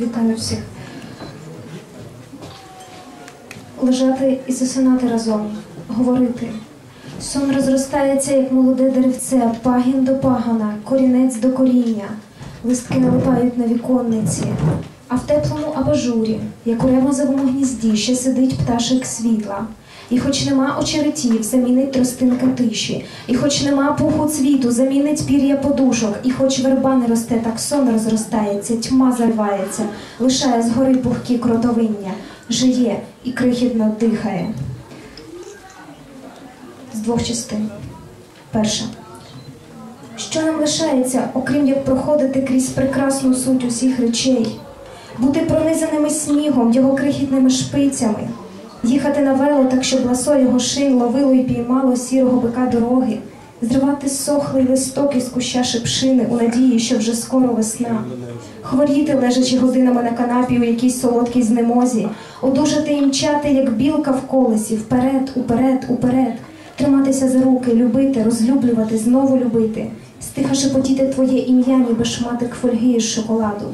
Вітаю всіх. Лежати і засинати разом, говорити. Сон розростається, як молоде деревце, пагін до пагана, корінець до коріння. Листки налипають на віконниці, а в теплому абажурі, як у ревозовому гнізді, ще сидить пташик світла. І хоч нема очеретів, замінить тростинка тиші, і хоч нема пуху цвіту, замінить пір'я подушок, і хоч верба не росте, так сон розростається, тьма зарвається, лишає згори пухкі кротовиння, жиє і крихітно дихає. З двох частин. Перша. Що нам лишається, окрім як проходити крізь прекрасну суть усіх речей, бути пронизаними снігом, його крихітними шпицями, їхати на вело, так щоб ласо його шин ловило і піймало сірого бика дороги, зривати сохлий листок із куща шипшини у надії, що вже скоро весна, хворіти, лежачи годинами на канапі у якійсь солодкій знемозі, одужати і мчати, як білка в колесі, вперед, уперед, уперед, триматися за руки, любити, розлюблювати, знову любити, стиха шепотіти твоє ім'я, ніби шматик фольги із шоколаду.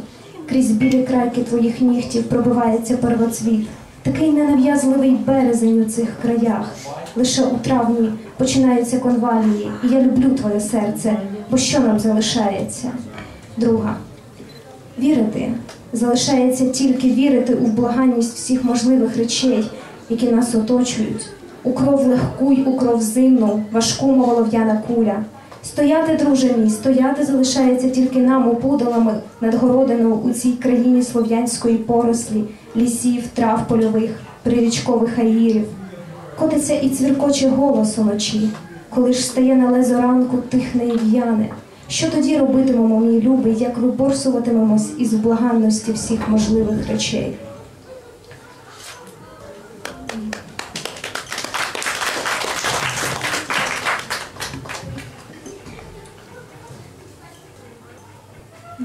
Крізь білі крайки твоїх нігтів пробивається первоцвіт. Такий ненав'язливий березень у цих краях. Лише у травні починаються конвалії, і я люблю твоє серце, бо що нам залишається? Друга. Вірити залишається тільки вірити у вблаганність всіх можливих речей, які нас оточують, у кров легку й у кров зимну, важку мов куля. Стояти, друже мій, стояти залишається тільки нам опудалами над городиною у цій країні слов'янської порослі, лісів, трав польових, прирічкових аїрів. Котиться і цвіркоче голос уночі, коли ж стає на лезо ранку, тихне і в'яне. Що тоді робитимемо, мій любий, як виборсуватимемось із благанності всіх можливих речей?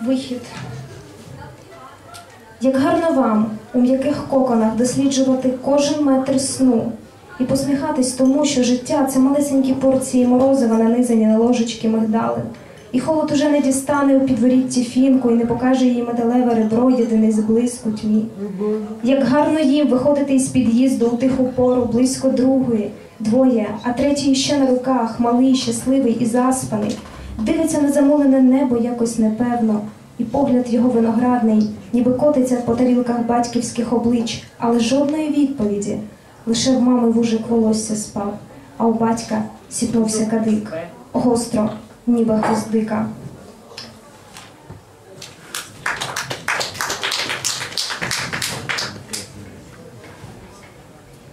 Вихід. Як гарно вам у м'яких коконах досліджувати кожен метр сну і посміхатись тому, що життя це малесенькі порції морозива, нанизані на ложечки мигдалин. І холод уже не дістане у підворітті фінку і не покаже їй металеве ребро, єдиний зблиск у тьмі. Як гарно їм виходити із під'їзду у тиху пору близько другої, двоє, а третій ще на руках, малий, щасливий і заспаний, дивиться на замулене небо якось непевно, і погляд його виноградний, ніби котиться по тарілках батьківських облич, але жодної відповіді. Лише в мами вужик волосся спав, а у батька сіпнувся кадик, гостро, ніби гвоздика.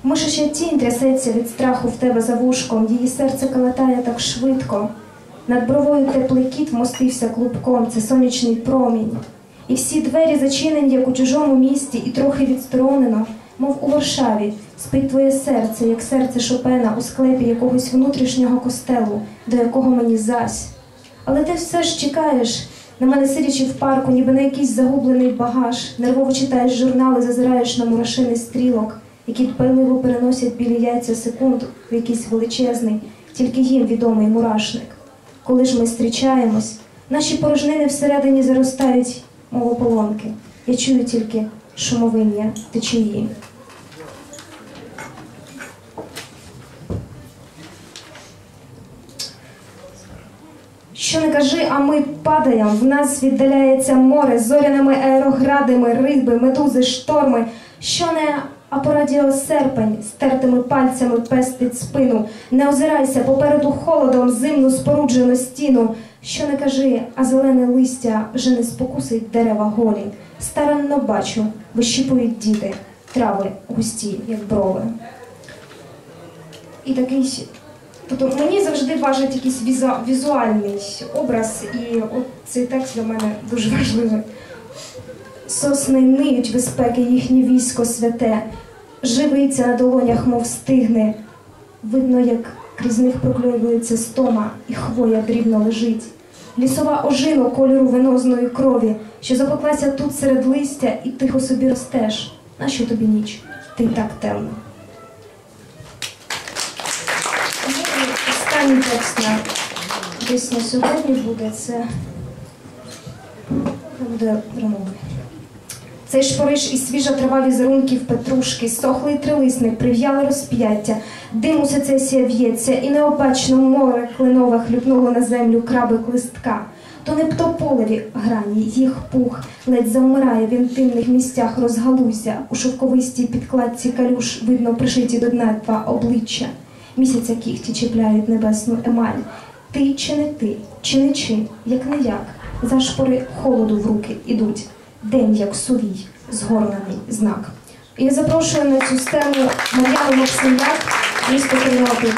Мишача тінь трясеться від страху в тебе за вушком, її серце калатає так швидко. Над бровою теплий кіт вмостився клубком, це сонячний промінь. І всі двері зачинені, як у чужому місті, і трохи відсторонено, мов у Варшаві, спить твоє серце, як серце Шопена у склепі якогось внутрішнього костелу, до якого мені зась. Але ти все ж чекаєш, на мене сидячи в парку, ніби на якийсь загублений багаж, нервово читаєш журнали, зазираєш на мурашини стрілок, які дбайливо переносять білі яйця секунд в якийсь величезний, тільки їм відомий мурашник. Коли ж ми зустрічаємось, наші порожнини всередині заростають, мов ополонки. Я чую тільки шумовиння течії. Що не кажи, а ми падаємо, в нас віддаляється море зоряними аероградами, риби, медузи, шторми. Що не а по радіо серпень стертими пальцями пестить спину. Не озирайся попереду холодом зимну споруджену стіну. Що не кажи, а зелене листя вже не спокусить дерева голі. Старанно бачу, вищіпують діти, трави густі, як брови. І такий Тобто мені завжди важить якийсь візу, візуальний образ, і от цей текст для мене дуже важливий. Сосни ниють безпеки їхнє військо святе, живиться на долонях, мов стигне. Видно, як крізь них прокльовується стома, і хвоя дрібно лежить. Лісова ожина кольору венозної крові, що запеклася тут серед листя, і тихо собі ростеш. Нащо тобі ніч? Ти так темно. Останній текст на десь на сьогодні буде це буде ромовий. Цей шпориш і свіжа трава візерунків петрушки, сохлий трилисник, прив'яле розп'яття, дим у сецесія в'ється, і необачно море кленове хлюпнуло на землю крабик листка. То не птополеві грані, їх пух ледь завмирає в інтимних місцях розгалузя. У шовковистій підкладці калюш видно пришиті до дна два обличчя. Місяця кіхті чіпляють небесну емаль. Ти чи не ти, чи не чи, як не як, зашпори холоду в руки ідуть. День як сувій, згорнений знак. Я запрошую на цю сцену Мар'яну Максимляк, місто Тернопіль.